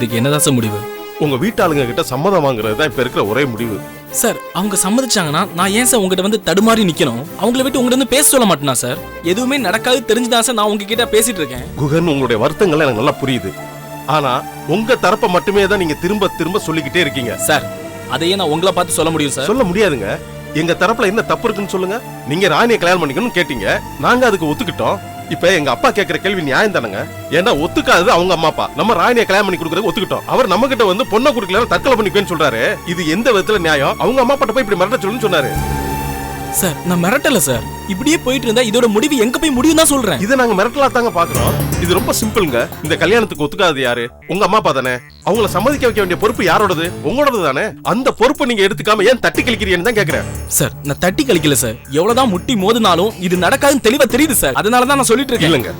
இதுக்கு என்னதான் சார் முடிவு? உங்க வீட்டாளுங்க கிட்ட சம்மதம் வாங்குறது தான் இப்ப இருக்கிற ஒரே முடிவு. சார் அவங்க சம்மதிச்சாங்கன்னா நான் ஏன் சார் உங்ககிட்ட வந்து தடுமாறி நிக்கணும்? அவங்கள விட்டு உங்ககிட்ட வந்து பேச சொல்ல மாட்டேனா சார்? எதுவுமே நடக்காது தெரிஞ்சுதான் சார் நான் உங்ககிட்ட பேசிட்டு இருக்கேன். குகன் உங்களுடைய வருத்தங்கள் எனக்கு நல்லா புரியுது. ஆனா உங்க தரப்பை மட்டுமே தான் நீங்க திரும்ப திரும்ப சொல்லிக்கிட்டே இருக்கீங்க. சார் அதையே நான் உங்களை பார்த்து சொல்ல முடியும் சார். சொல்ல முடியாதுங்க. எங்க தரப்புல என்ன தப்பு இருக்குன்னு சொல்லுங்க. நீங்க ராணியை கல்யாணம் பண்ணிக்கணும்னு கேட்டீங்க. நாங்க அதுக்கு ஒத்துக்கிட்டோம். இப்ப எங்க அப்பா கேக்குற கேள்வி நியாயம் தானங்க? ஏன்னா ஒத்துக்காதது அவங்க அம்மா அப்பா. நம்ம ராணியை கல்யாணம் பண்ணி கொடுக்கறது ஒத்துக்கிட்டோம். அவர் நம்ம கிட்ட வந்து பொண்ணை கொடுக்கல தற்கொலை பண்ணிப்பேன்னு சொல்றாரு. இது எந்த விதத்துல நியாயம்? அவங்க அம்மா அப்பா போய் இப்படி மிரட்ட சொல்லுன்னு சொன்னாரு. சார் நான் மிரட்டல சார். இப்படியே போயிட்டு இருந்தா இதோட முடிவு எங்க போய் முடியும் தான் சொல்றேன். இதை நாங்க மிரட்டலா தாங்க பாக்குறோம். இது ரொம்ப சிம்பிள்ங்க. இந்த கல்யாணத்துக்கு ஒத்துக்காதது யாரு? உங்க அம்மா அப்பா தானே? அவங்கள சம்மதிக்க வைக்க வேண்டிய பொறுப்பு யாரோடது? உங்களோடது தானே? அந்த பொறுப்பை நீங்க எடுத்துக்காம ஏன் தட்டி கழிக்கிறீங்கன்னு தான் கேக்குறேன். சார் நான் தட்டி கழிக்கல சார். எவ்வளவுதான் முட்டி மோதினாலும் இது நடக்காதுன்னு தெளிவா தெரியுது சார். அதனால தான் நான் சொல்லிட்டு இருக்கேன். இல்லங்க.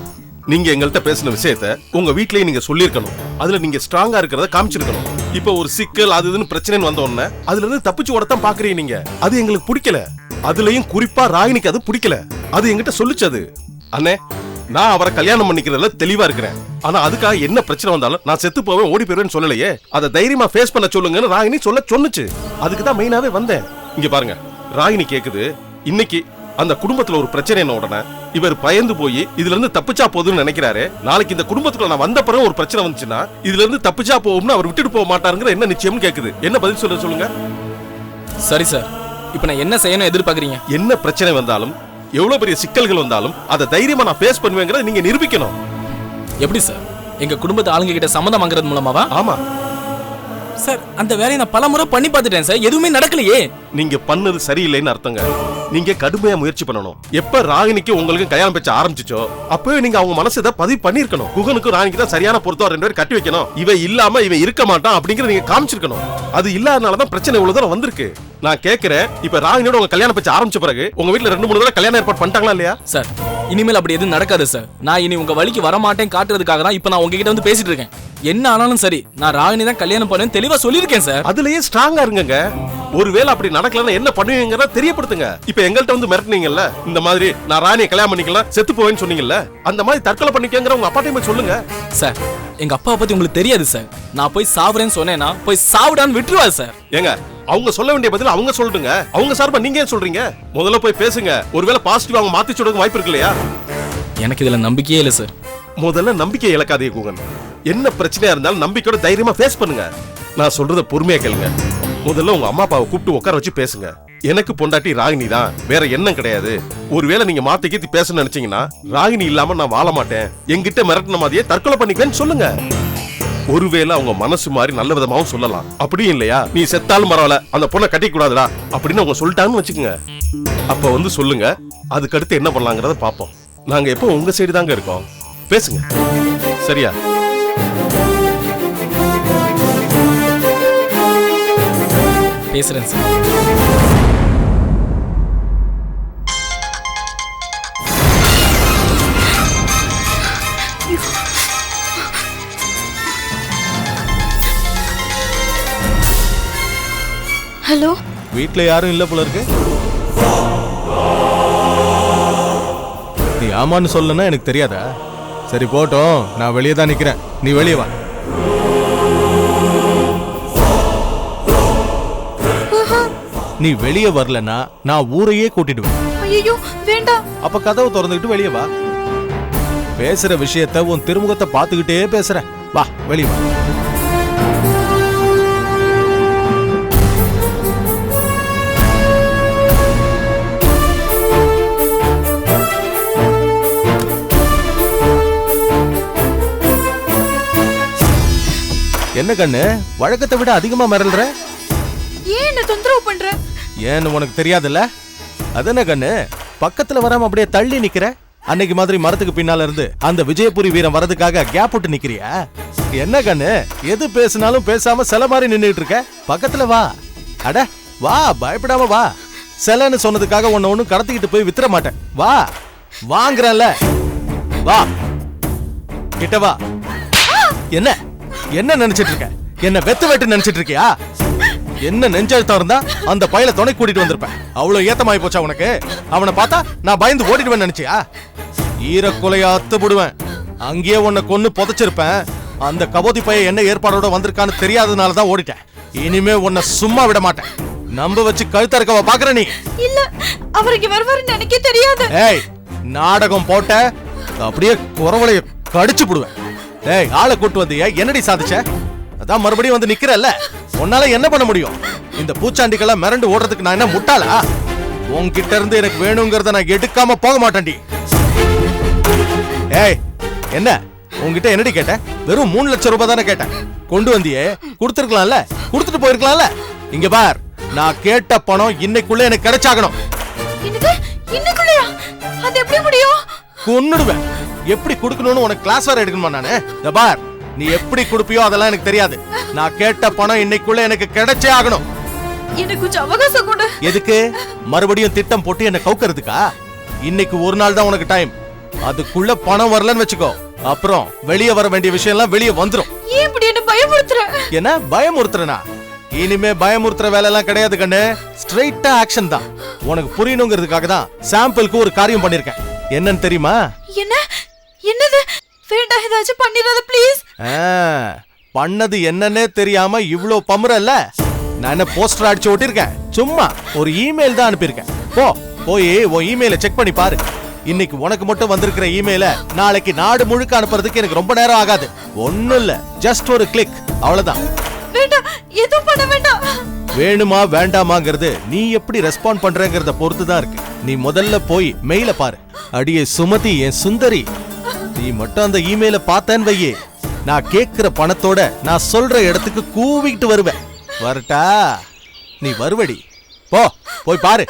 நீங்க எங்கள்கிட்ட பேசின விஷயத்த உங்க வீட்லயே நீங்க சொல்லியிருக்கணும். அதுல நீங்க ஸ்ட்ராங்கா இருக்கிறத காமிச்சிருக்கணும். இப்போ ஒரு சிக்கல் அது இதுன்னு பிரச்சனைன்னு வந்த உடனே அதுல இருந்து தப்பிச்சு ஓடத்தான் பாக்குறீங்க நீங்க. அது எங்களுக்கு பிடிக்கல. அதுலயும் குறிப்பா ராகினிக்கு அது பிடிக்கல. அது என்கிட்ட சொல்லுச்சு அது. அண்ணே நான் அவரை கல்யாணம் பண்ணிக்கிறதுல தெளிவா இருக்கிறேன். ஆனா அதுக்காக என்ன பிரச்சனை வந்தாலும் நான் செத்து போவேன் ஓடி போயிருவேன்னு சொல்லலையே. அதை தைரியமா ஃபேஸ் பண்ண சொல்லுங்கன்னு ராகினி சொல்ல சொன்னுச்சு. அதுக்கு தான் மெயினாவே வந்தேன். இங்க பாருங்க ராகினி கேக்குது இன்னைக்கு அந்த குடும்பத்துல ஒரு பிரச்சனை என்ன உடனே? இவர் பயந்து போய் இதுல இருந்து தப்பிச்சா போதும்னு நினைக்கிறாரு. நாளைக்கு இந்த குடும்பத்துக்குள்ள நான் வந்த பிறகு ஒரு பிரச்சனை வந்துச்சுன்னா இதுல இருந்து தப்பிச்சா போகும்னு அவர் விட்டுட்டு போக மாட்டாருங்கிற என்ன நிச்சயம்னு கேக்குது. என்ன பதில் சொல்ல சொல்லுங்க? சரி சார். இப்போ நான் என்ன செய்யணும் எதிர்பார்க்கறீங்க? என்ன பிரச்சனை வந்தாலும் எவ்வளவு பெரிய சிக்கல்கள் வந்தாலும் அதை தைரியமா நான் ஃபேஸ் பண்ணுவேங்கிறத நீங்க நிரூபிக்கணும். எப்படி சார் எங்க குடும்பத்து ஆளுங்க கிட்ட சம்மதம் வாங்குறது மூலமாவா? ஆமா. சார் அந்த வேலையை நான் பல முறை பண்ணி பார்த்துட்டேன் சார் எதுவுமே நடக்கலையே. நீங்க பண்ணது சரியில்லைன்னு அர்த்தங்க. நீங்க கடுமையா முயற்சி பண்ணணும். எப்ப ராகினிக்கு உங்களுக்கு கல்யாணம் பேச்ச ஆரம்பிச்சுச்சோ அப்பவே நீங்க அவங்க மனசை பதிவு பண்ணிருக்கணும் குகனுக்கும் ராகினிக்கு தான் சரியான பொருத்தம் ரெண்டு பேரும் கட்டி வைக்கணும். இவன் இல்லாம இவன் இருக்க மாட்டான் அப்படிங்கறத நீங்க காமிச்சிருக்கணும். அது இல்லாதனால தான் பிரச்சனை இவ்வளவு தூரம் வந்திருக்கு. நான் கேக்குறேன் இப்ப ராகினியோட உங்க கல்யாணம் பேச்ச ஆரம்பிச்ச பிறகு உங்க வீட்ல ரெண்டு மூணு தடவை கல்யாணம் ஏற்பாடு பண்ணிட்டாங்களா இல்லையா? சார் இனிமேல் அப்படி எதுவும் நடக்காது சார். நான் இனி உங்க வழிக்கு வரமாட்டேன் காட்டுறதுக்காக தான் இப்போ நான் உங்ககிட்ட வந்து பேசிட்டு இருக்கேன். என்ன ஆனாலும் சரி நான் ராகினி தான் கல்யாணம் பண்ணேன்னு தெளிவா சொல்லியிருக்கேன் சார். அதுலயே ஸ்ட்ராங்கா இருங்கங்க. ஒருவேளை அப்படி நடக்கலன்னா என்ன பண்ணுவீங்கிறத தெரியப்படுத்துங்க. இப்ப எங்கள்கிட்ட வந்து மிரட்டுனீங்கல்ல? இந்த மாதிரி நான் ராணியை கல்யாணம் பண்ணிக்கலாம் செத்து போவேன்னு சொன்னீங்கல்ல? அந்த மாதிரி தற்கொலை பண்ணிக்கங்கிற உங்க அப்பாட்டையும் சொல்லுங்க. சார் எங்க அப்பா பத்தி உங்களுக்கு தெரியாது சார். நான் போய் சாவுறேன்னு சொன்னேன்னா போய் சாவுடான்னு விட்டுருவாரு சார். ஏங்க அவங்க சொல்ல வேண்டிய பதில் அவங்க சொல்லுங்க அவங்க சார்பா நீங்க ஏன் சொல்றீங்க? முதல்ல போய் பேசுங்க. ஒருவேளை பாசிட்டிவ் அவங்க மாத்தி சொல்றதுக்கு வாய்ப்பு இருக்கு இல்லையா? எனக்கு இதுல நம்பிக்கையே இல்லை சார். முதல்ல நம்பிக்கை இழக்காதீங்க கூகன். என்ன பிரச்சனையா இருந்தாலும் நம்பிக்கையோட தைரியமா ஃபேஸ் பண்ணுங்க. நான் சொல்றத பொறுமையா கேளுங்க. முதல்ல உங்க அம்மா அப்பாவை கூப்பிட்டு உட்கார வச்சு பேசுங்க. எனக்கு பொண்டாட்டி ராகினி தான். வேற எண்ணம் கிடையாது. ஒருவேளை நீங்க மாத்தி கீத்தி பேச நினைச்சீங்கன்னா ராகினி இல்லாம நான் வாழ மாட்டேன். என்கிட்ட மிரட்டின மாதிரியே தற்கொலை பண்ணிக்குவேன்னு சொல்லுங்க. ஒருவேளை அவங்க மனசு மாதிரி நல்ல விதமாவும் சொல்லலாம். அப்படியும் இல்லையா? நீ செத்தாலும் பரவாயில்ல. அந்த பொண்ணை கட்டிக்க கூடாதுடா அப்படின்னு அவங்க சொல்லிட்டாங்கன்னு வச்சுக்கோங்க. அப்ப வந்து சொல்லுங்க. அதுக்கடுத்து என்ன பண்ணலாங்கிறத பாப்போம் நாங்க எப்போ உங்க சைடு தாங்க இருக்கோம்? பேசுங்க. சரியா? பேசுறேன் சார். ஹலோ? வீட்ல யாரும் இல்ல போல இருக்கு. நீ ஆமான்னு சொல்லனா எனக்கு தெரியாதா? சரி போட்டோம் நான் வெளியே தான் நிக்கிறேன். நீ வெளியே வா. நீ வெளியே வரலனா நான் ஊரையே கூட்டிடுவேன் ஐயோ வேண்டாம். அப்ப கதவை திறந்துக்கிட்டு வெளியே வா. பேசுற விஷயத்த உன் திருமுகத்தை பார்த்துக்கிட்டே பேசுற வா வெளியே வா. என்ன கண்ணு? வழக்கத்தை விட அதிகமா மிரள்ற ஏன் என்ன தொந்தரவு பண்ற? ஏன்னு உனக்கு தெரியாதுல்ல? அதென்ன கண்ணு? பக்கத்துல வராம அப்படியே தள்ளி நிக்கிற? அன்னைக்கு மாதிரி மரத்துக்கு பின்னால இருந்து அந்த விஜயபுரி வீரன் வரதுக்காக கேப் விட்டு நிக்கிறியா? என்ன கண்ணு? எது பேசினாலும் பேசாம சில மாதிரி நின்னுட்டு இருக்க? பக்கத்துல வா. அட வா பயப்படாம வா. சிலைன்னு சொன்னதுக்காக உன்னை ஒண்ணும் கடத்திக்கிட்டு போய் வித்துற மாட்டேன். வா. வாங்குறேன்ல. வா. கிட்ட வா. என்ன? என்ன நினைச்சிட்டு இருக்க? என்ன வெத்து வெட்டு நினைச்சிட்டு இருக்கியா? என்ன நெஞ்சழுத்தம் இருந்தா அந்த பையல துணை கூட்டிட்டு வந்திருப்பேன். அவ்வளவு ஏத்தமாயி போச்சா உனக்கு? அவனை பார்த்தா நான் பயந்து ஓடிடுவேன் நினைச்சியா? ஈரக்குலையா அத்து போடுவேன் அங்கேயே உன்னை கொன்னு புதைச்சிருப்பேன். அந்த கபோதி பையன் என்ன ஏற்பாடோட வந்திருக்கான்னு தெரியாதனால தான் ஓடிட்டேன். இனிமே உன்னை சும்மா விட மாட்டேன். நம்ப வச்சு கழுத்த இருக்கவ பாக்குற நீ? இல்ல அவருக்கு வருவாருன்னு எனக்கே தெரியாது. ஏய் நாடகம் போட்ட அப்படியே குறவளைய கடிச்சு புடுவேன். ஏய் ஆளை கூட்டு வந்தியா என்னடி சாதிச்ச? அதான் மறுபடியும் வந்து நிக்கிறல்ல. உன்னால என்ன பண்ண முடியும்? இந்த பூச்சாண்டிக்கெல்லாம் மிரண்டு ஓடுறதுக்கு நான் என்ன முட்டாளா? உன்கிட்ட இருந்து எனக்கு வேணுங்கிறத நான் எடுக்காம போக மாட்டேன்டி. ஏய் என்ன? உன்கிட்ட என்னடி கேட்டேன்? வெறும் மூணு லட்சம் ரூபாய் தானே கேட்டேன். கொண்டு வந்தியே கொடுத்துருக்கலாம்ல? கொடுத்துட்டு போயிருக்கலாம்ல? இங்க பார் நான் கேட்ட பணம் இன்னைக்குள்ள எனக்கு கிடைச்சாகணும். என்னது? இன்னைக்குள்ளயா? அது எப்படி முடியும்? கொன்னுடுவேன். எப்படி கொடுக்கணும்னு உனக்கு கிளாஸ் வேற எடுக்கணுமா நானு? இந்த பார் நீ எப்படி கொடுப்பியோ அதெல்லாம் எனக்கு தெரியாது. நான் கேட்ட பணம் இன்னைக்குள்ள எனக்கு கிடைச்சே ஆகணும். எனக்கு கொஞ்சம் அவகாசம் கொடு. எதுக்கு? மறுபடியும் திட்டம் போட்டு என்ன கவுக்கிறதுக்கா? இன்னைக்கு ஒரு நாள் தான் உனக்கு டைம் அதுக்குள்ள பணம் வரலன்னு வச்சுக்கோ. அப்புறம் வெளியே வர வேண்டிய விஷயம் எல்லாம் வெளியே வந்துரும். ஏன் இப்படி என்ன பயமுறுத்துற? என்ன? பயமுறுத்துறனா? இனிமே பயமுறுத்துற வேலை எல்லாம் கிடையாது கண்ணு. ஸ்ட்ரைட்டா ஆக்ஷன் தான். உனக்கு புரியணுங்கிறதுக்காக தான் சாம்பிளுக்கு ஒரு காரியம் பண்ணிருக்கேன். என்னன்னு தெரியுமா? என்ன? என்னது? வேண்டாம் ஏதாச்சும் பண்ணிடாத ப்ளீஸ் ஆ, பண்ணது என்னன்னே தெரியாம இவ்ளோ பமுறல்ல நான் என்ன போஸ்டர் அடிச்சு ஒட்டிருக்கேன்? சும்மா ஒரு இமெயில் தான் அனுப்பியிருக்கேன். போ போய் உன் இமெயில செக் பண்ணி பாரு. இன்னைக்கு உனக்கு மட்டும் வந்திருக்கிற இமெயில நாளைக்கு நாடு முழுக்க அனுப்புறதுக்கு எனக்கு ரொம்ப நேரம் ஆகாது. ஒண்ணும் இல்ல. ஜஸ்ட் ஒரு கிளிக் அவ்வளவுதான். வேண்டாம் எதுவும் பண்ண வேண்டாம். வேணுமா வேண்டாமாங்கிறது நீ எப்படி ரெஸ்பாண்ட் பண்றங்கிறத பொறுத்து தான் இருக்கு. நீ முதல்ல போய் மெயில பாரு. அடியே சுமதி என் சுந்தரி நீ மட்டும் அந்த இமெயில பார்த்தேன்னு வையே. நான் கேட்கிற பணத்தோட நான் சொல்ற இடத்துக்கு கூவிக்கிட்டு வருவேன். வரட்டா? நீ வருவடி. போ போய் பாரு.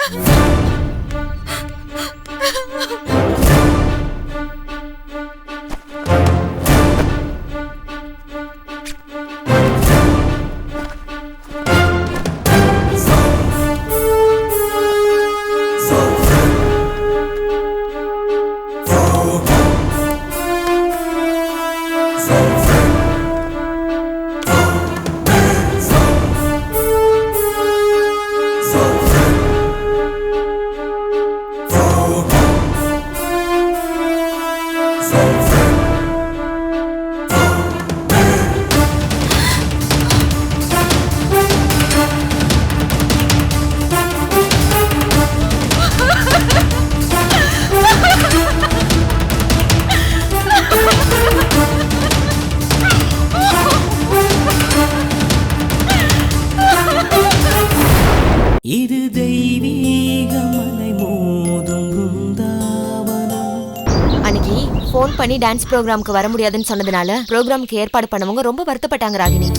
டான்ஸ் ப்ரோக்ராம்க்கு வர முடியாதுன்னு சொன்னதுனால ப்ரோக்ராம்க்கு ஏற்பாடு பண்ணவங்க ரொம்ப வருத்தப்பட்டாங்க ராகினி.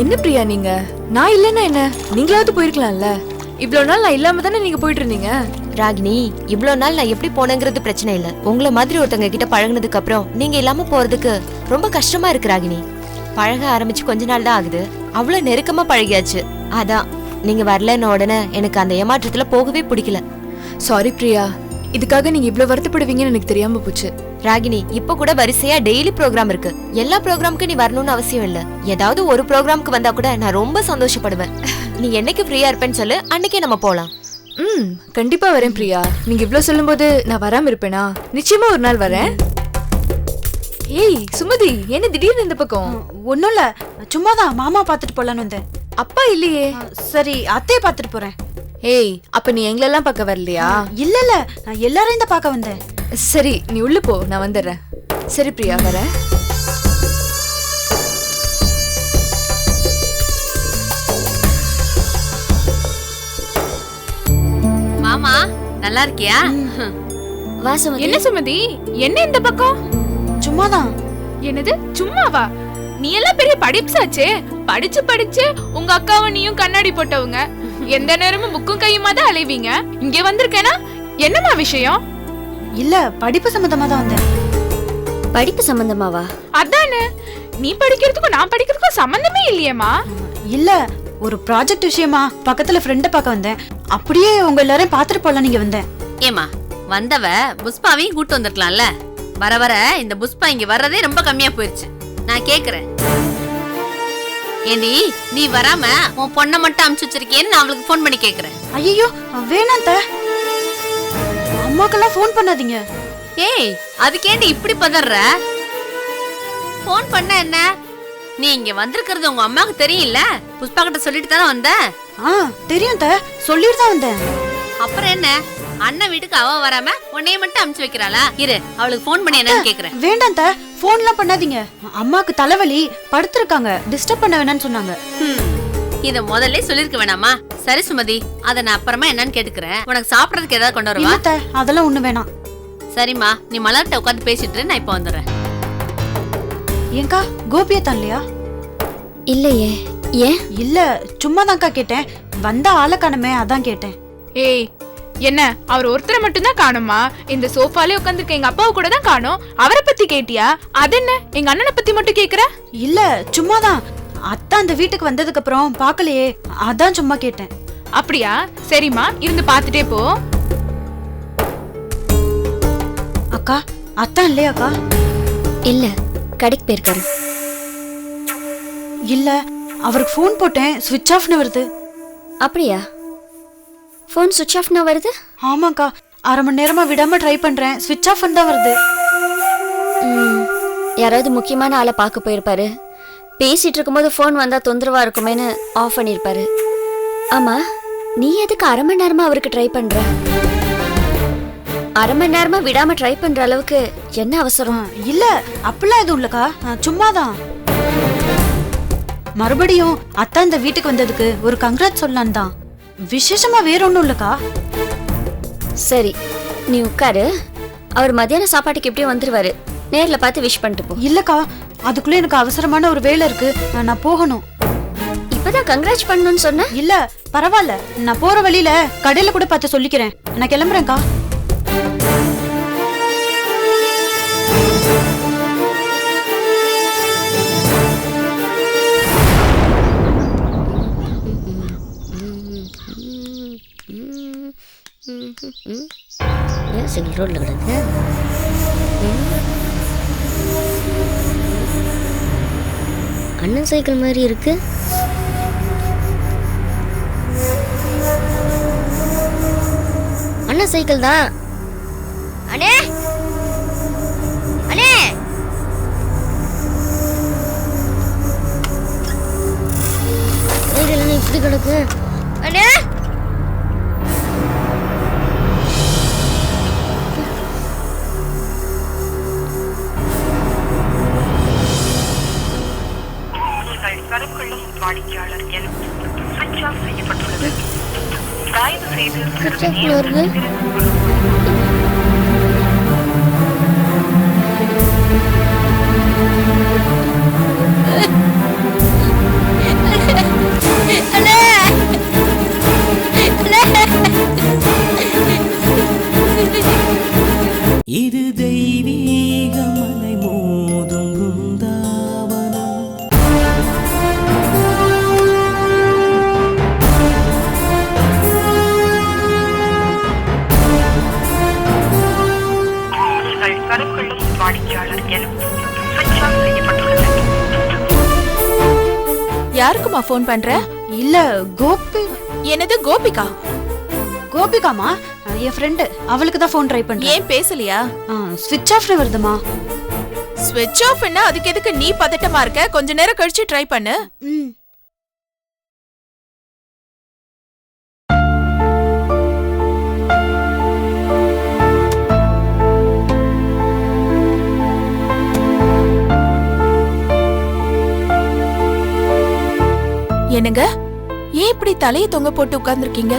என்ன பிரியா நீங்க? நான் இல்லைன்னா என்ன? நீங்களாவது போயிருக்கலாம்ல. இவ்வளவு நாள் நான் இல்லாம தானே நீங்க போயிட்டு இருந்தீங்க ராகினி இவ்ளோ நாள் நான் எப்படி போனேங்கிறது பிரச்சனை இல்ல. உங்களை மாதிரி ஒருத்தங்க கிட்ட பழகுனதுக்கு அப்புறம் நீங்க இல்லாம போறதுக்கு ரொம்ப கஷ்டமா இருக்கு ராகினி. பழக ஆரம்பிச்சு கொஞ்ச நாள் தான் ஆகுது. அவ்வளவு நெருக்கமா பழகியாச்சு. அதான் நீங்க வரலன்ன உடனே எனக்கு அந்த ஏமாற்றத்துல போகவே பிடிக்கல. சாரி பிரியா. இதுக்காக நீங்க இவ்வளவு வருத்தப்படுவீங்கன்னு எனக்கு தெரியாம போச்சு. ராகினி இப்ப கூட வரிசையா டெய்லி ப்ரோக்ராம் இருக்கு. எல்லா ப்ரோக்ராம்க்கு நீ வரணும்னு அவசியம் இல்ல. ஏதாவது ஒரு ப்ரோக்ராம்க்கு வந்தா கூட நான் ரொம்ப சந்தோஷப்படுவேன். நீ என்னைக்கு ஃப்ரீயா இருப்பேன்னு சொல்லு அன்னைக்கே நம்ம போலாம். ம் கண்டிப்பா வரேன் பிரியா. நீங்க இவ்ளோ சொல்லும்போது நான் வராம இருப்பேனா? நிச்சயமா ஒரு நாள் வரேன். ஏய் சுமதி என்ன திடீர்னு இந்த பக்கம்? ஒன்றும் இல்லை சும்மா தான் மாமா பார்த்துட்டு போலான்னு வந்தேன். அப்பா இல்லையே. சரி அத்தையை பார்த்துட்டு போறேன். ஏய் அப்ப நீ எங்களெல்லாம் பார்க்க வரலையா? இல்ல இல்ல நான் எல்லாரையும் தான் பார்க்க வந்தேன். சரி நீ உள்ள போ நான் வந்துடுறேன். சரி பிரியா வரேன். மாமா நல்லா இருக்கியா? வா சுமதி. என்ன சுமதி? என்ன இந்த பக்கம்? சும்மா தான் என்னது சும்மாவா? நீ எல்லாம் பெரிய படிப்ஸாச்சே படிச்சு படிச்சு உங்க அக்காவும் நீயும் கண்ணாடி போட்டவங்க. எந்த நேரமும் புக்கும் கையுமா தான் அலைவீங்க? இங்க வந்திருக்கேனா? என்னம்மா விஷயம்? இல்ல படிப்பு சம்மந்தமா தான் வந்தேன். படிப்பு சம்பந்தமாவா? அதானே. நீ படிக்கிறதுக்கும் நான் படிக்கிறதுக்கும் சம்பந்தமே இல்லையேம்மா. இல்ல ஒரு ப்ராஜெக்ட் விஷயமா பக்கத்துல ஃப்ரெண்டை பார்க்க வந்தேன். அப்படியே உங்க எல்லாரையும் பார்த்துட்டு போலாம் நீங்க வந்தேன். ஏமா வந்தவ புஷ்பாவையும் கூட்டு வந்திருக்கலாம்ல? வர வர இந்த புஷ்பா இங்க வர்றதே ரொம்ப கம்மியா போயிருச்சு. நான் கேக்குறேன். ஏண்டி நீ வராம உன் பொண்ணை மட்டும் அமுச்சு வச்சிருக்கேன்னு நான் அவளுக்கு ஃபோன் பண்ணி கேக்குறேன். ஐயோ வேணாம் த. அம்மாக்கெல்லாம் ஃபோன் பண்ணாதீங்க. ஏய் அதுக்கேண்டி இப்படி பதற ஃபோன் பண்ண என்ன? நீ இங்க வந்திருக்கிறது உங்க அம்மாவுக்கு தெரியும்ல? புஷ்பா கிட்ட சொல்லிட்டு தானே வந்த? ஆ தெரியும் த. சொல்லிட்டு தான் வந்தேன். அப்புறம் என்ன? அண்ணன் வீட்டுக்கு அவ வராம உன்னைய மட்டும் அமுச்சு வைக்கிறாளா? இரு அவளுக்கு ஃபோன் பண்ணி என்னன்னு கேக்குறேன். வேண்டாம் த ஃபோன்லாம் பண்ணாதீங்க. அம்மாக்கு தலைவலி படுத்திருக்காங்க. டிஸ்டர்ப் பண்ண வேணாம்னு சொன்னாங்க. இத முதல்ல சொல்லிருக்க வேணாமா? சரி சுமதி. அத நான் அப்புறமா என்னன்னு கேட்டுக்கிறேன். உனக்கு சாப்பிடறதுக்கு ஏதாவது கொண்டு வரவா? அதெல்லாம் ஒண்ணு வேணாம். சரிம்மா நீ மலர்கிட்ட உட்காந்து பேசிட்டு நான் இப்ப வந்துடுறேன். ஏங்கா கோபியை தான் இல்லையா? இல்லையே. ஏன்? இல்ல சும்மா தான்க்கா கேட்டேன். வந்த ஆளை காணுமே அதான் கேட்டேன். ஏய் என்ன அவர் ஒருத்தரை மட்டும்தான் காணுமா? இந்த சோஃபாலே உட்காந்துருக்க எங்க அப்பாவை கூட தான் காணோம். அவரை பத்தி கேட்டியா? அது என்ன? எங்க அண்ணனை பத்தி மட்டும் கேக்குற? இல்ல சும்மாதான். அத்தா அந்த வீட்டுக்கு வந்ததுக்கு அப்புறம் பார்க்கலையே. அதான் சும்மா கேட்டேன். அப்படியா? சரிம்மா இருந்து பார்த்துட்டே போ. அக்கா அத்தா இல்லையாக்கா இல்ல கடைக்கு போயிருக்காரு. இல்ல அவருக்கு ஃபோன் போட்டேன் சுவிட்ச் ஆஃப்னு வருது. அப்படியா? ஃபோன் சுவிட்ச் ஆஃப்னா வருது? ஆமாக்கா. அரை மணி நேரமா விடாம ட்ரை பண்றேன். சுவிட்ச் ஆஃப் தான் வருது. ம், யாராவது முக்கியமான ஆளை பார்க்க போயிருப்பாரு. பேசிட்டு இருக்கும்போது ஃபோன் வந்தா தொந்தரவா இருக்குமேன்னு ஆஃப் பண்ணியிருப்பாரு ஆமா நீ எதுக்கு அரை மணி நேரமா அவருக்கு ட்ரை பண்ற? அரை மணி நேரமா விடாம ட்ரை பண்ற அளவுக்கு என்ன அவசரம்? இல்ல அப்படிலாம் எதுவும் இல்லக்கா. அஹ், சும்மாதான். மறுபடியும் அத்தா இந்த வீட்டுக்கு வந்ததுக்கு ஒரு கங்க்ராட் சொல்லலாம் தான் விசேஷமா வேற ஒண்ணும் இல்லக்கா. சரி நீ உட்காரு. அவர் மத்தியான சாப்பாட்டுக்கு எப்படியும் வந்துருவாரு. நேர்ல பார்த்து விஷ் பண்ணிட்டு போ. இல்லக்கா அதுக்குள்ள எனக்கு அவசரமான ஒரு வேலை இருக்கு. நான் போகணும். இப்பதான் கங்க்ராச் பண்ணணும்னு சொன்ன? இல்ல பரவாயில்ல. நான் போற வழியில கடையில கூட பார்த்து சொல்லிக்கிறேன். நான் கிளம்புறேன்க்கா. ஏன் சிங்கிள் ரோட்ல கிடக்கு அண்ணன் சைக்கிள் மாதிரி இருக்கு. அண்ணன் சைக்கிள் தான். அண்ணே! அண்ணே! சைக்கிள் இப்படி கிடக்கு. கருக்கொள்ளும் வாடிக்கையாளர் எண் சுவிட்ச் ஆஃப் செய்யப்பட்டுள்ளது. தயவு செய்து சிறிது வருது இது தெய்வீக வாடிக்கையாளர் எண் சுவிட்ச் ஆஃப் செய்யப்பட்டுள்ளது. யாருக்குமா ஃபோன் பண்ற? இல்ல கோபி என்னது கோபிகா? கோபிகாமா என் ஃப்ரெண்டு அவளுக்கு தான் ஃபோன் ட்ரை பண்றேன். ஏன் பேசலையா? ஸ்விட்ச் ஆஃப்னு வருதுமா ஸ்விட்ச் ஆஃப் அதுக்கு எதுக்கு நீ பதட்டமா இருக்க? கொஞ்ச நேரம் கழிச்சு ட்ரை பண்ணு. ம். என்னங்க? ஏன் இப்படி தலைய தொங்க போட்டு உட்கார்ந்துருக்கீங்க?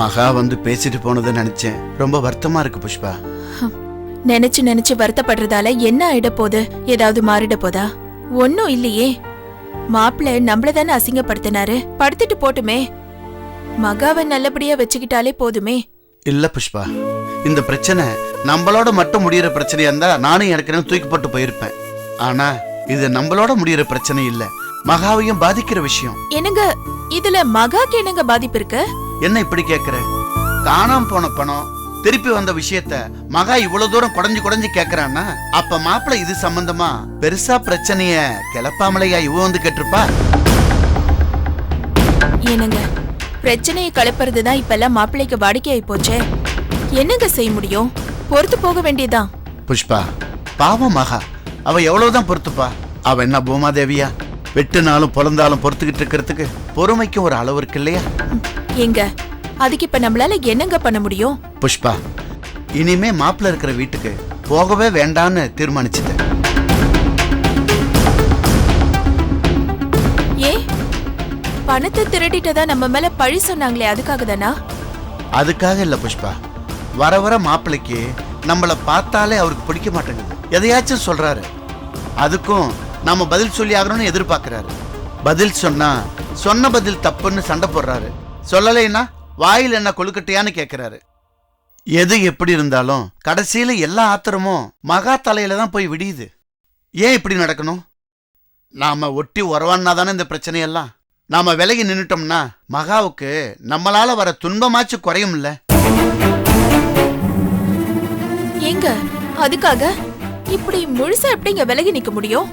மகா வந்து பேசிட்டு போனதை நினைச்சேன். ரொம்ப வருத்தமா இருக்கு புஷ்பா. நினைச்சு நினைச்சு வருத்தப்படுறதால என்ன ஆயிட போகுது? ஏதாவது மாறிட போதா? ஒன்னும் இல்லையே. மாப்பிள்ளை நம்மள தானே அசிங்கப்படுத்தினாரு. படுத்துட்டு போட்டுமே. மகாவை நல்லபடியா வச்சுக்கிட்டாலே போதுமே. இல்ல புஷ்பா. இந்த பிரச்சனை நம்மளோட மட்டும் முடியிற பிரச்சனையா இருந்தா நானும் ஏற்கனவே தூக்கி போட்டு போயிருப்பேன். ஆனா இது நம்மளோட முடியிற பிரச்சனை இல்ல. மகாவையும் பாதிக்கிற விஷயம். என்னங்க இதுல மகாக்கு என்னங்க பாதிப்பு இருக்கு? என்ன இப்படி கேக்குற? காணாம போன பணம் திருப்பி வந்த விஷயத்த மகா இவ்வளவு தூரம் குடஞ்சு குடஞ்சு கேக்குறான்னா அப்ப மாப்பிள்ளை இது சம்பந்தமா பெருசா பிரச்சனைய கிளப்பாமலையா இவ வந்து கேட்டிருப்பா? என்னங்க பிரச்சனையை கலப்புறது தான் இப்பெல்லாம் மாப்பிள்ளைக்கு வாடிக்கையாயி போச்சே. என்னங்க செய்ய முடியும்? பொறுத்து போக வேண்டியதுதான். புஷ்பா பாவம் மகா. அவ எவ்வளவுதான் பொறுத்துப்பா? அவ என்ன பூமாதேவியா? வெட்டுனாலும் பொழந்தாலும் பொறுத்துக்கிட்டு இருக்கிறதுக்கு பொறுமைக்கும் ஒரு அளவு இருக்கு இல்லையா? எங்க? அதுக்கு இப்ப நம்மளால என்னங்க பண்ண முடியும்? புஷ்பா இனிமே மாப்பிள்ள இருக்கிற வீட்டுக்கு போகவே வேண்டான்னு தீர்மானிச்சுட்டேன். ஏ பணத்தை திருடிட்டதா நம்ம மேல பழி சொன்னாங்களே அதுக்காக தானா அதுக்காக இல்ல புஷ்பா. வர வர மாப்பிள்ளைக்கு நம்மளை பார்த்தாலே அவருக்கு பிடிக்க மாட்டேங்குது. எதையாச்சும் சொல்கிறாரு அதுக்கும் நாம் பதில் சொல்லி ஆகணும்னு எதிர்பார்க்குறாரு. பதில் சொன்னால் சொன்ன பதில் தப்புன்னு சண்டை போடுறாரு. சொல்லலைன்னா வாயில் என்ன கொழுக்கட்டையான்னு கேட்குறாரு எது எப்படி இருந்தாலும் கடைசியில் எல்லா ஆத்திரமும் மகா தலையில தான் போய் விடியுது. ஏன் இப்படி நடக்கணும்? நாம் ஒட்டி உறவான்னா தானே இந்த பிரச்சனையெல்லாம். நாம் விலகி நின்றுட்டோம்னா மகாவுக்கு நம்மளால் வர துன்பமாச்சு குறையும்ல. ஏங்க? அதுக்காக? இப்படி முழுசா எப்படிங்க விலகி நிக்க முடியும்?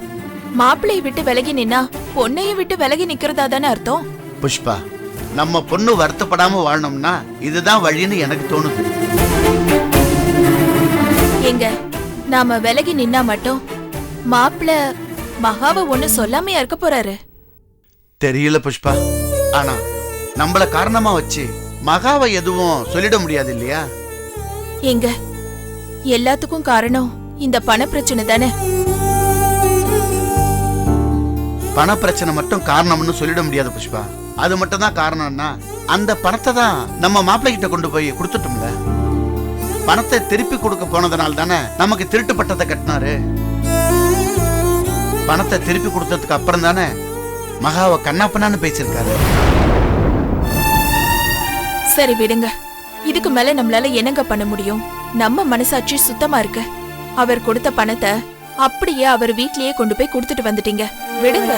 மாப்பிள்ளையை விட்டு விலகி நின்னா பொண்ணையும் விட்டு விலகி நிக்கிறதா தானே அர்த்தம்? புஷ்பா நம்ம பொண்ணு வருத்தப்படாம வாழணும்னா இதுதான் வழின்னு எனக்கு தோணுது. ஏங்க நாம விலகி நின்னா மட்டும் மாப்பிள்ள மகாவை ஒண்ணு சொல்லாமையா இருக்க போறாரு? தெரியல புஷ்பா. ஆனா நம்மள காரணமா வச்சு மகாவை எதுவும் சொல்லிட முடியாது இல்லையா? ஏங்க எல்லாத்துக்கும் காரணம் இந்த பண பிரச்சனை தானே? பண பிரச்சனை மட்டும் காரணம்னு சொல்லிட முடியாது புஷ்பா. அது மட்டும் தான் காரணம்னா அந்த பணத்தை தான் நம்ம மாப்பிள்ளை கிட்ட கொண்டு போய் கொடுத்துட்டோம்ல. பணத்தை திருப்பி கொடுக்க போனதுனால தானே நமக்கு திருட்டு பட்டத்தை கட்டினாரு. பணத்தை திருப்பி கொடுத்ததுக்கு அப்புறம் தானே மகாவை கண்ணாப்பண்ணான்னு பேசியிருக்காரு. சரி விடுங்க. இதுக்கு மேல நம்மளால என்னங்க பண்ண முடியும்? நம்ம மனசாட்சி சுத்தமா இருக்கு. அவர் கொடுத்த பணத்தை அப்படியே அவர் வீட்லயே கொண்டு போய் கொடுத்துட்டு வந்துட்டீங்க. விடுங்க.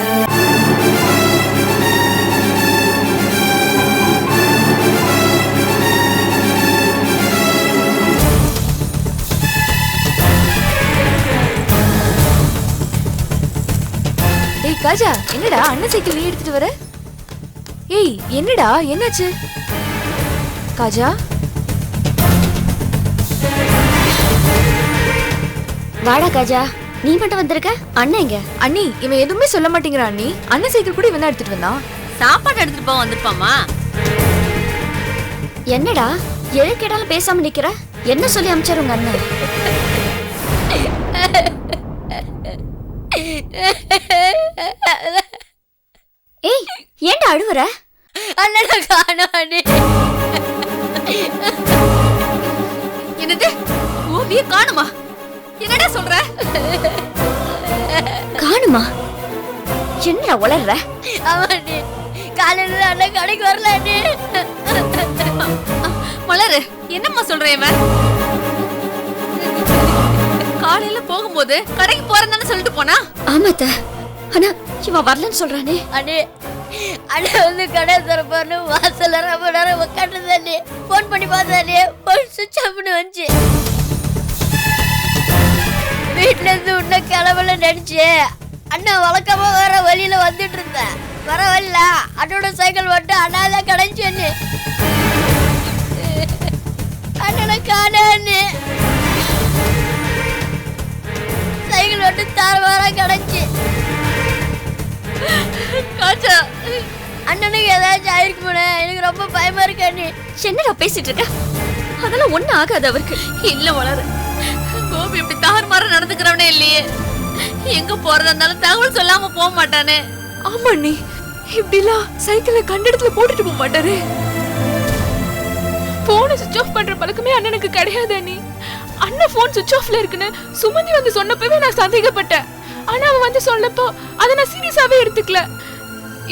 ஏய் காஜா என்னடா அண்ணன் சைக்கிள் நீ எடுத்துட்டு வர? ஏய் என்னடா என்னாச்சு? காஜா? வாடா காஜா. நீ மட்டும் வந்திருக்க? அண்ணன் எங்க? அண்ணி இவன் எதுவுமே சொல்ல மாட்டேங்கிறான் அண்ணி. அண்ணன் சைக்கிள் கூட இவன் தான் எடுத்துட்டு வந்தான். சாப்பாடு எடுத்துட்டு போக வந்திருப்பாமா? என்னடா? எது கேட்டாலும் பேசாம நிக்கிற? என்ன சொல்லி அமிச்சாரு உங்க அண்ணன்? ஏய் ஏன்டா அழுவுற? அண்ணனை அண்ணே. என்னது? ஓவிய காணுமா? என்னடா சொல்ற? காணுமா? என்னடா உளர்ற? ஆமாண்ணே காலையில அண்ணன் கடைக்கு வரல மலரு என்னம்மா சொல்ற இவன் காலையில போகும்போது கடைக்கு போறேன்னு சொல்லிட்டு போனா? ஆமாத்த. ஆனா இவன் வரலன்னு சொல்றானே. அண்ணே அண்ணே வந்து கடை திறப்பாருன்னு வாசல்ல ரொம்ப நேரம் உட்காந்து ஃபோன் பண்ணி பார்த்தானே ஃபோன் சுவிட்ச் ஆஃப்னு வந்துச்சு. வீட்ல இருந்து உன்ன கிளம்பல நினைச்சு அண்ணா வழக்கமா வேற வழியில வந்துட்டு இருந்தேன். வர வழியில அண்ணோட சைக்கிள் வந்து அண்ணாதான் கிடைச்சு அண்ணே அண்ணனை காணான்னு. சைக்கிள் வந்து தாரவாரா கிடைச்சு. காச்சா அண்ணனுக்கு ஏதாச்சும் ஆயிருக்கு போனே எனக்கு ரொம்ப பயமா இருக்கு அண்ணி. என்னடா பேசிட்டு இருக்க? அதெல்லாம் ஒண்ணு ஆகாது அவருக்கு. இல்ல வளரு கோபி இப்படி தாறுமாற நடந்துக்கிறவனே இல்லையே. எங்க போறதா இருந்தாலும் தகவல் சொல்லாம போக மாட்டானே. ஆமா நீ இப்படிலாம் சைக்கிளை கண்ட இடத்துல போட்டுட்டு போக மாட்டாரு. போனை சுவிச் ஆஃப் பண்ற பழக்கமே அண்ணனுக்கு கிடையாது அண்ணி அண்ணன் போன் சுவிச் ஆஃப்ல இருக்குன்னு சுமதி வந்து சொன்னப்பவே நான் சந்தேகப்பட்டேன். ஆனா அவன் வந்து சொன்னப்போ அதை நான் சீரியஸாவே எடுத்துக்கல.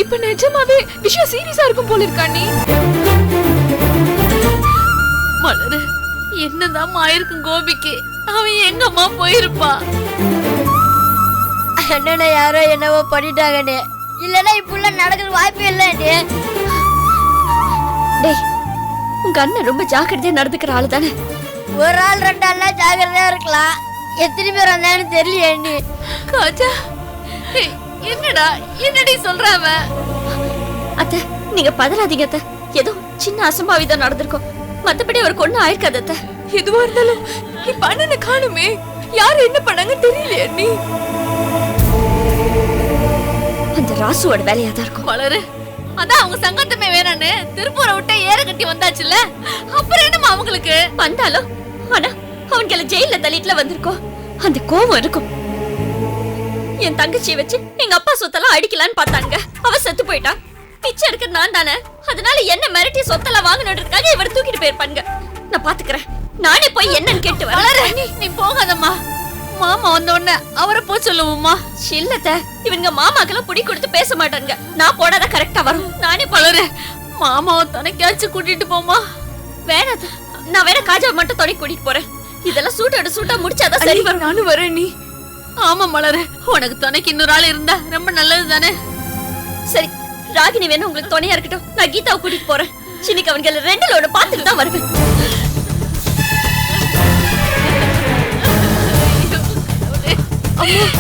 இப்ப நிஜமாவே விஷயம் சீரியஸா இருக்கும் போல இருக்கா நீ மலரு என்னதான் ஆயிருக்கும் கோபிக்கு. அவன் எங்கம்மா போயிருப்பா? அண்ணனை யாரோ என்னவோ பண்ணிட்டாங்கண்ணே. இல்லனா இப்படில நடக்கிற வாய்ப்பு இல்லைண்ணே. டேய் உங்க அண்ணன் ரொம்ப ஜாக்கிரதையா நடந்துக்கிற ஆளு தானே ஒரு ஆள் ரெண்டு ஆள்லாம் ஜாக்கிரதையா இருக்கலாம். எத்தனை பேர் வந்தான்னு தெரியலையே நீ காஜா என்னடா என்னடி சொல்ற அவன்? அத்தை நீங்க பதறாதீங்க அத்தை. ஏதோ சின்ன அசம்பாவிதம் நடந்திருக்கும். மத்தபடி அவருக்கு ஒண்ணும் ஆயிருக்காது அத்தை. எதுவா இருந்தாலும் இப்ப அண்ணனை காணுமே. யார் என்ன பண்ணாங்க தெரியலையே நீ. அந்த ராசுவோட வேலையா தான் இருக்கும். மலரு அதான் அவங்க சங்கத்தமே வேணான்னு திருப்பூரை விட்டு ஏற கட்டி வந்தாச்சுல்ல. அப்புறம் என்னமா அவங்களுக்கு? வந்தாலும் ஆனா அவன்கள ஜெயில தள்ளிட்டுல வந்திருக்கோம். அந்த கோவம் இருக்கும். என் தங்கச்சியை வச்சு எங்க அப்பா சொத்தெல்லாம் அடிக்கலான்னு பார்த்தாங்க அவ செத்து போயிட்டா. பிச்சை எடுக்க நான் தானே. அதனால என்ன மிரட்டி சொத்தெல்லாம் வாங்கணுன்றதுக்காக இவர் தூக்கிட்டு போயிருப்பாங்க நான் பாத்துக்கிறேன். நானே போய் என்னன்னு கேட்டு வரேன். நீ போகாதம்மா. மாமா வந்த உடனே அவரை போய் சொல்லுவோம்மா. இல்லத்த இவங்க மாமாக்கெல்லாம் புடி கொடுத்து பேச மாட்டாங்க நான் போனாதான் கரெக்டா வரும். நானே மலரு மாமாவை துணைக்காச்சும் கூட்டிட்டு போமா வேணாம் நான் வேணா காஜா மட்டும் துணை கூட்டிட்டு போறேன். இதெல்லாம் சூட்டோட சூட்டா முடிச்சாதான் சரி வரும். நானும் வரேன் நீ ஆமா மலரு. உனக்கு துணைக்கு இன்னொரு ஆள் இருந்தா ரொம்ப நல்லது தானே சரி ராகினி வேணும் உங்களுக்கு துணையா இருக்கட்டும். நான் கீதாவை கூட்டிட்டு போறேன். சின்னிக்கு அவன்கள் ரெண்டுல ஒண்ணு பார்த்துட்டு தான் வருவேன். எனக்கு